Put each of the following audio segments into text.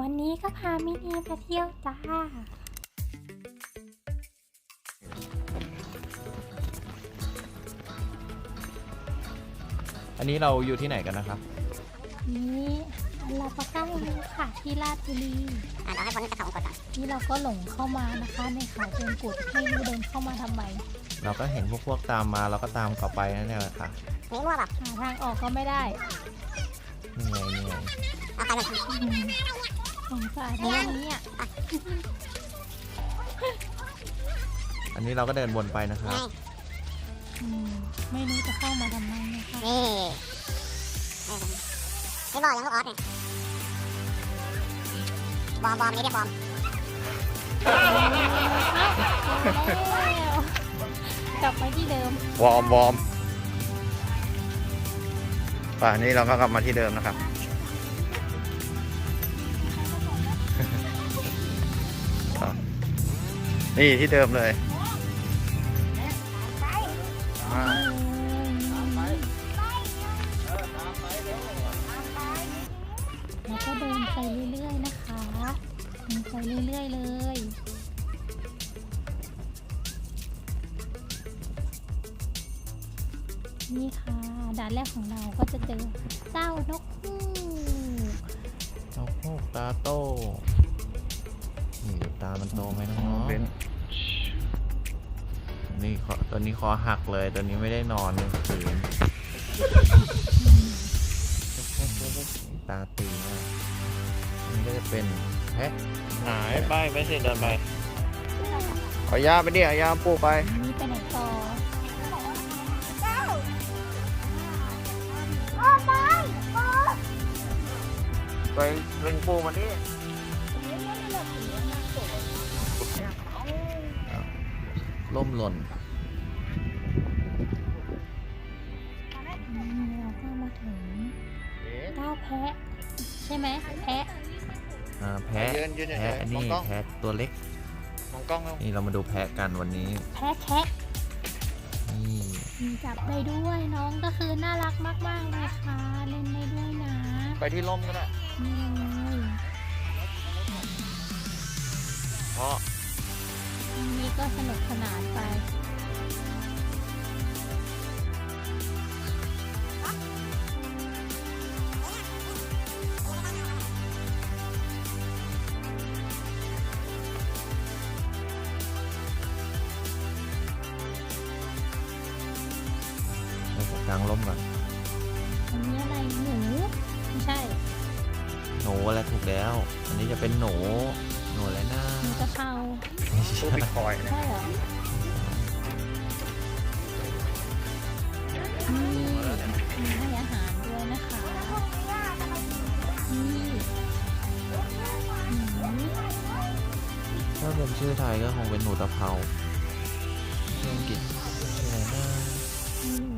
วันนี้ก็พามินีมาเที่ยวจ้า อันนี้เราอยู่ที่ไหนกันนะครับ นี่เราก็ใกล้แล้วค่ะที่ลาดบุรีอะเราให้พ้นกระเขากดก่อนนี่เราก็หลงเข้ามานะคะในเขาเป็นกุดให้รู้เดินเข้ามาทำไมเราก็เห็นพวกพวกตามมาเราก็ตามกลับไปนั่นแหละค่ะนี่มั่วแบบหาทางออกก็ไม่ได้นี่ไงนี่ไงเอาใครกันอืม สงสารเรื่องนี้อะอันนี้เราก็เดินวนไปนะครับนี่อืมไม่รู้จะเข้ามาทำไมนะคะนี่นี่บอกยังลูกออสเนี่ยบอมบอมนี่เรียกบอมแล้วกลับไปที่เดิม วอร์มวอร์มป่านี้เราก็กลับมาที่เดิมนะครับ นี่ที่เดิมเลยอ่าแล้วก็เดินไปเรื่อยๆนะคะเดินไปเรื่อยๆเลยนี่ค่ะ ด่านแรกของเราก็จะเจอเจ้านกฮูกนกฮูกตาโต้นี่ดูตามันโตไหมน้องๆนี่ คอตัวนี้คอหักเลย ตัวนี้ไม่ได้นอนเลยคืนตาตีมากอันนี่ก็จะเป็นแพะหายไปไปสิเดินไปเอายาไปดิเอายาปูไปนี่ไปไหนต่อไปเล็งปูมาดิ ล่มหล่นอืมเราก็มาถึงเจ้าแพะ ใช่ไหมแพะอ่าแพะยืนยืนเฉแพะยๆมนี่องกล้อง แพะตัวเล็ก มองกล้องแล้วนี่เรามาดูแพะกันวันนี้ แพะแคะนี่มีจับได้ด้วยน้องก็คือน่ารักมากๆเลยค่ะ เล่นได้ด้วยนะไปที่ร่มก็ได้นี่เลยเพราะนี่ ก็สนุกสนานไปเราจะกางร่มก่อนอันนี้อะไรหนูไม่ใช่ หนูอะไรถูกแล้ว อันนี้จะเป็นหนู หนูอะไรนะหนูกะเพรา ตู้บิตคอยน์นะใช่เหรอนี่มีให้อาหารด้วยนะคะนี่หนูถ้าเป็นชื่อไทยก็คงเป็นหนูตะเภาชื่ออังกฤษชื่ออะไรนะหนู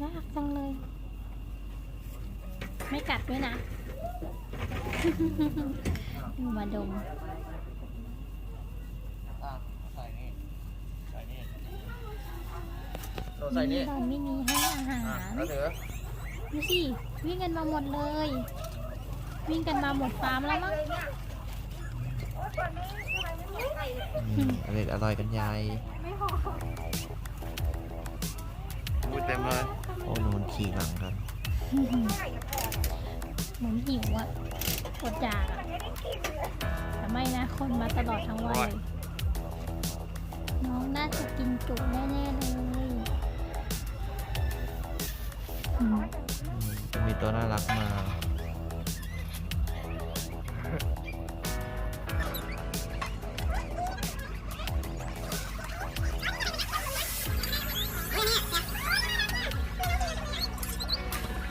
น่ารักจังเลย ไม่กัดด้วยนะดูมาดม ใส่นี่ใส่นี่เรา ใส่นี่ตอนไม่มีให้อาหารแล้วเถอะดูสิวิ่งกันมาหมดเลย วิ่งกันมาหมดฟาร์มแล้วมั้งอืมอร่อยอร่อยกันยายพูดเต็มเลยโอ้ยมันขี่หลังกันเหมือนหิวอะอดอยากอะแต่ไม่นะคนมาตลอดทั้งวันเลยน้องน่าจะกินจุแน่ๆเลย มอืมจะมีตัวน่ารักมา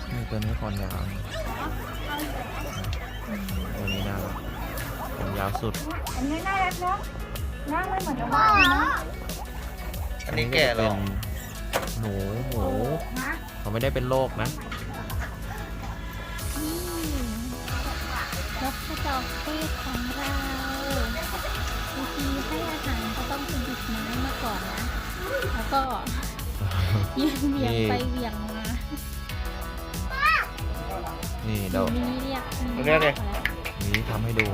นี่ตัวนี้คอนยาวอืมตัวนี้น่ารักผมยาวสุด อันนี้แก่อัแล้เป็วนหนูหมู เขาไม่ได้เป็นโรคนะนี่นกกระจอกเทศของเราวิธีให้อาหารก็ต้องเป็นดิบไม้มาก่อนนะ แล้วก็เวียงเวียงไปเวียงมานี่เดี๋ยวมินิเรียกมินิเรียกเลยแล้วนี่ทำให้ดู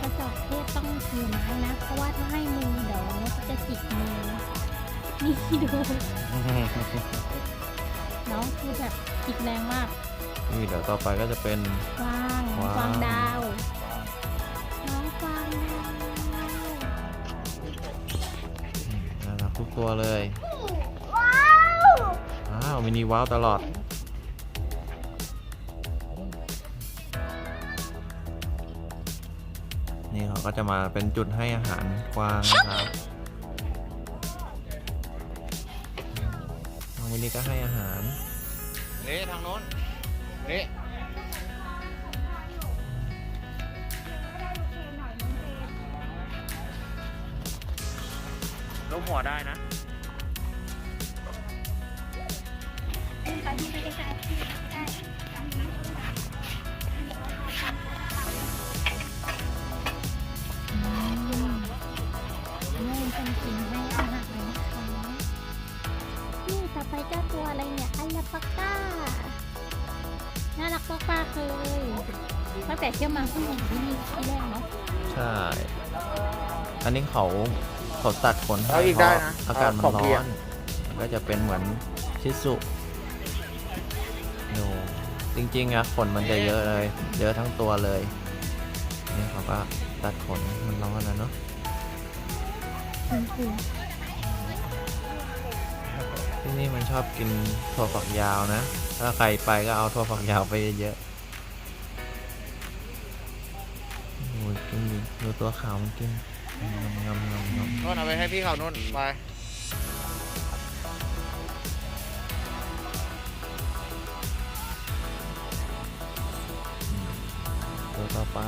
กระจอกเทศต้องถือไม้นะ เพราะว่าถ้า นี่ดูน้องคือแบบจิกแรงมาก นี่เดี๋ยวต่อไปก็จะเป็นกวางกวางกวางดาว น้องกวางดาวอืมน่ารักทุกตัวเลยว้าวมินิว้าวตลอดนี่เขาก็จะมาเป็นจุดให้อาหารกวางนะครับ น้องมินิก็ให้อาหารนี่ทางโน้นนี่ลูกหัวได้นะ ต่อไปเจ้าตัวอะไรเนี่ยอัลลาปาก้า น่ารักมากๆเลยตั้งแต่เที่ยวมาเพิ่งเห็นที่นี่ที่แรกเนาะใช่ อันนี้เขาเขาตัดขนให้เอาอีกเพได้ราะนะอากาศมันเอาของร้เพีอยนมันก็จะเป็นเหมือนชิสุโนจริงๆอะขนมันจะเยอะเลย เยอะทั้งตัวเลย นี่เขาก็ตัดขนมันร้อนนะเนาะคุณครู ที่นี่มันชอบกินถั่วฝักยาวนะ ถ้าใครไปก็เอาถั่วฝักยาวไปเยอะๆโอ้ยกินดิดูตัวขาวมันกินงำงำงำงำโน้นเอาไปให้พี่เขาโน้นไปตัวต่อไป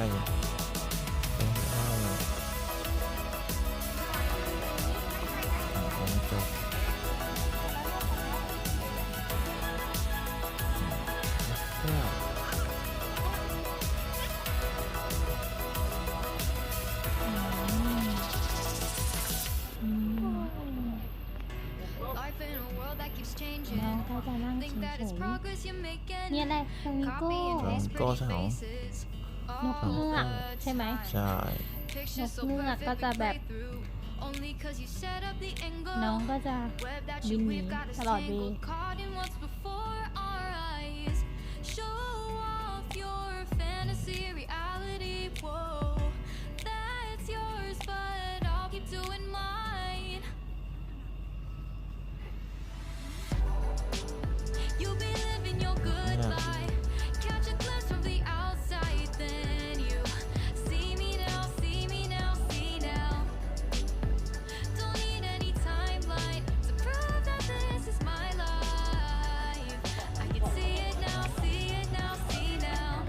ก็จะนั่ง Think เฉ that it's ย progress you're ๆ making. นี่อะไรฟลามิงโก้ Copy and paste Go pretty sao? faces. นกเงือกใช่ไหมใช่ Pictures so นกเงือก perfect ก็จะ we แบบ play through. Only 'cause you set up the angle. น้องก็จะ Web that บิ you นหนี weave got a ตลอดเว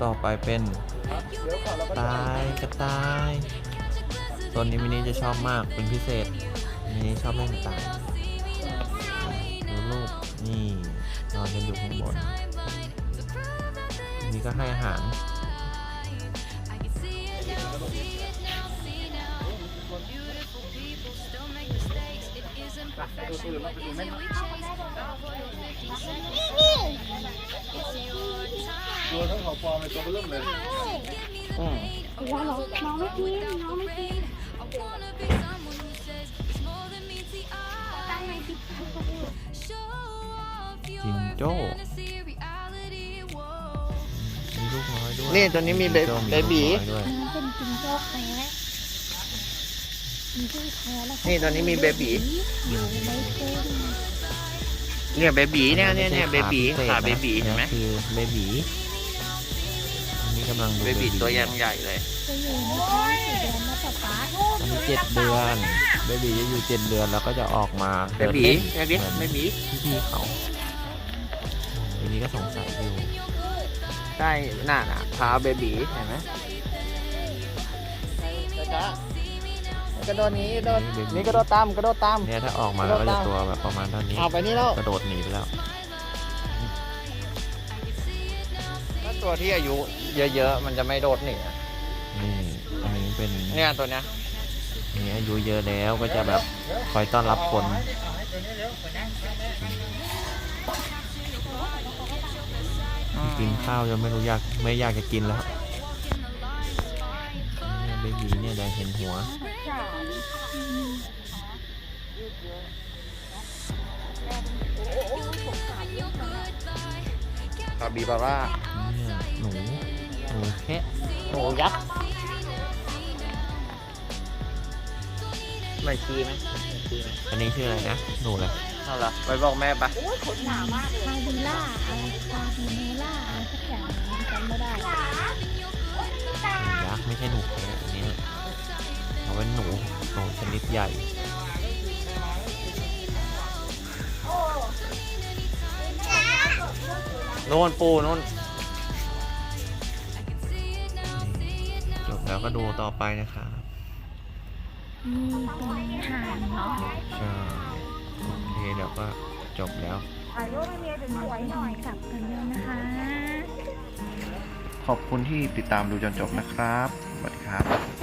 ต่อไปเป็นตายกระต่ายตัวนี้มินิจะชอบมากเป็นพิเศษมินิชอบเล่นตายดูลูกนี่นอนกันอยู่ข้างบนนี้ก็ให้อาหาร I can see it now, see it now, see now. Beautiful people still make mistakes. It isn't perfection. What is it we chase? Bow for your 50 seconds. It's your time. ตัวทั้งของปลอมเป็นตัวเริ่มเลย Give me the pain. A world without the rain. I wanna be someone who says it's more than meets the eye. Show off your จิงโจ้ fantasy reality. Whoa. มีลูกน้อยด้วยนี่ตัวนี้มีเบจิงโจ้เบบีลูกน้อยด้วยน้องเป็นจิงโจ้แคระจิงโจ้แคระแล้วก็นี่ตัวนี้มีเบบีอยู่ในเกมเนี่ยเบบีเนี่ยเนี่ยเนี่ยไม่เบใช่บีพิศษขานะเบบีเห็นไหมยคือเบบีอันนี้ กำลังดูเบบีตัวยังใหญ่เลยจะอยู่ในท้องสี่เดือนแล้วป๊าป๊าอันนี้เจ็ดเดือนเบบีจะอยู่เจ็ดเดือนแล้วก็จะออกมาเบดินบีเล่นเบบีเหมือนเบบีพี่ๆเขาอันนี้ก็สงสัยอยู่ใช่น่าน่ะเท้าเบบีเห็นไหมกระโดดนี้กระโดดนี่กระโดดตามกระโดดตามเนี่ยถ้าออกมาแล้วก็จะตัวแบบประมาณเท่านี้เอาไปนี่แล้วกระโดดหนีไปแล้ว ตัวที่อายุเยอะๆ มันจะไม่โดดหนีอะนี่อันนี้เป็นเนี่ยตัวเนี้ยอันนี้อายุเยอะแล้วก็จะแบบคอยต้อนรับคนกินข้าวยังไม่รู้อยากไม่อยากจะกินแล้วเนี่ยเบบีเนี่ยแดงเห็นหัว คาบิบาร่าเนี่ยหนูหนูแค่หนูยักษ์ไม่ขี้ไหมไม่ขี้ไหมอันนี้ชื่ออะไรนะ หนูอะไรเอาละไปบอกแม่ปะคาบิล่าอะไรคาบิเนล่าอะไรสักอย่างจำไม่ได้หนูยักษ์ไม่ใช่หนูแค่อันนี้เอาเป็นหนูหนูชนิดใหญ่โน่นปูโน่น แล้วก็ดูต่อไปนะครับนี่เป็นห่านเนาะใช่โอเคเดี๋ยวก็จบแล้วกลับกันแล้วนะคะ ขอบคุณที่ติดตามดูจนจบนะครับสวัสดีครับ